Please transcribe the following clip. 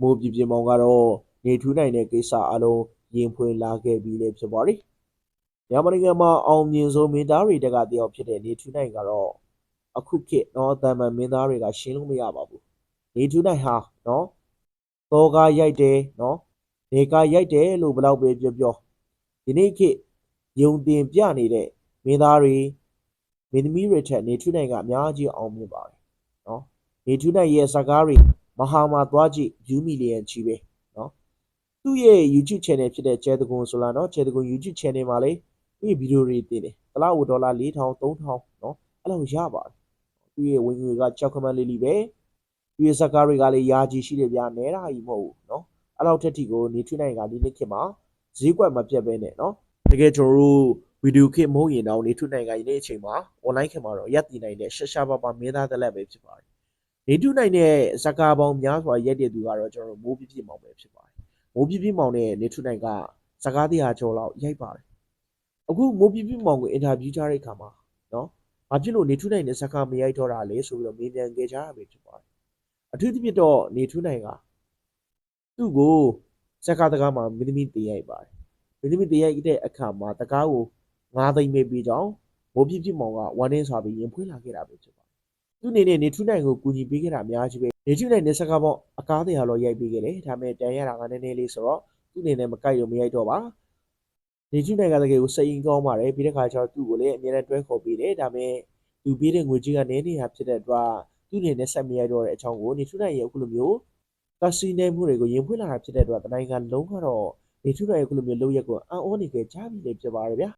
မိုးပြပြမောင်ကတော့နေထူးနိုင်တဲ့ကိစ္စအလုံးရင်ဖွင့်လာခဲ့ပြီးလည်းဖြစ်ပါတယ်မြန်မာနိုင်ငံမှာအောင်မြင်ဆုံးမင်းသားတွေတက်ကတယောက်ဖြစ်တဲ့နေထူးနိုင်ကတော့အခုခေတ်နော်တာမန်မင်းသားတွေကရှင်းလို့မရပါဘူးနေထူးနိုင်ဟာနော်တော်ကားရိုက်တယ်နော်နေကားရိုက်တယ်လို့ဘယ်တော့ပဲပြောပြောဒီနေ့ခေတ်ယုံတင်ပြနေတဲ့မင်းသားတွေမင်းသမီးတွေထက်နေထူးနိုင်ကအများကြီးအောင်မြင်ပါတယ်နော်နေထူးနိုင်ရဲ့စကားတွေ မဟာမှာသွားကြည့် view million ချီပဲနော်သူ့ရဲ့ YouTube channel ဖြစ်တဲ့ Chedgon ဆိုလာနော် Chedgon YouTube channel မှာလေသူ့ရဲ့ဗီဒီယိုတွေတင်တယ်တစ်လောက်ဒေါ်လာ4000 3000နော်အဲ့လိုရပါတယ်သူ့ရဲ့ဝင်ငွေကကြောက်ခမန်းလေးလေးပဲသူ့ရဲ့ဇကားတွေကလည်းယာကြီးရှိတယ်ဗျာနဲတာကြီးမဟုတ်ဘူးနော်အဲ့လောက်ထက်ထိကိုနေထွေးနိုင်ကဒီနေ့ခေတ်မှာဈေးကွက်မပြတ်ပဲနဲ့နော်တကယ်ကျွန်တော်တို့ဗီဒီယိုခေတ်မဟုတ်ရင်တော့နေထွေးနိုင်ကဒီနေ့အချိန်မှာ online ခေတ်မှာတော့ရပ်တည်နိုင်တဲ့ရှာရှာပါပါမင်းသားတက်လက်ပဲဖြစ်ပါတယ် နေတုနိုင်တဲ့ဇကာပေါင်းများစွာရက်တဲ့သူကတော့ကျွန်တော်တို့မိုးပြပြမောင်ပဲဖြစ်ပါတယ်။မိုးပြပြမောင်နဲ့နေထုနိုင်ကဇကာတရားကျော်လောက်ရိုက်ပါတယ်။အခုမိုးပြပြမောင်ကိုအင်တာဗျူးကြတဲ့အခါမှာနော်။ဘာဖြစ်လို့နေထုနိုင်တဲ့ဇကာမရိုက်တော့တာလဲဆိုပြီးတော့မေးမြန်းခဲ့ကြတာပဲဖြစ်ပါတယ်။အထူးသဖြင့်တော့နေထုနိုင်ကသူ့ကိုဇကာတကားမှာမင်းသမီးတင်ရိုက်ပါတယ်။မင်းသမီးတင်ရိုက်တဲ့အခါမှာတကားကို9သိန်းပေးပြီးကြောင်းမိုးပြပြမောင်ကဝမ်းနေစွာပြီးရင်ဖွင့်လာခဲ့တာပဲဖြစ်ပါတယ်။ သူ့အနေနဲ့နေထူးနိုင်ကိုကူညီပေးခဲ့တာအများကြီးပဲနေထူးနိုင်နဲ့စကားပေါ့အကားတရားတော့ရိုက်ပေးခဲ့တယ်ဒါပေမဲ့တန်ရတာကနည်းနည်းလေးဆိုတော့သူ့အနေနဲ့မကြိုက်လို့မရိုက်တော့ပါနေထူးနိုင်ကတကယ်ကိုစိတ်ရင်းကောင်းပါတယ်ပြီးတဲ့ခါကျတော့သူ့ကိုလည်းအများနဲ့တွဲခေါ်ပေးတယ်ဒါပေမဲ့သူပေးတဲ့ငွေကြီးကနည်းနေတာဖြစ်တဲ့အတွက်သူ့အနေနဲ့ဆက်မရိုက်တော့တဲ့အကြောင်းကိုနေထူးနိုင်ရဲ့အခုလိုမျိုးကစီနေမှုတွေကိုရင်ဖွင့်လာတာဖြစ်တဲ့အတွက်တနိုင်ငံလုံးကတော့နေထူးနိုင်ရဲ့အခုလိုမျိုးလုပ်ရက်ကိုအံ့ဩနေကြကြပြီလေဖြစ်ပါတယ်ဗျာ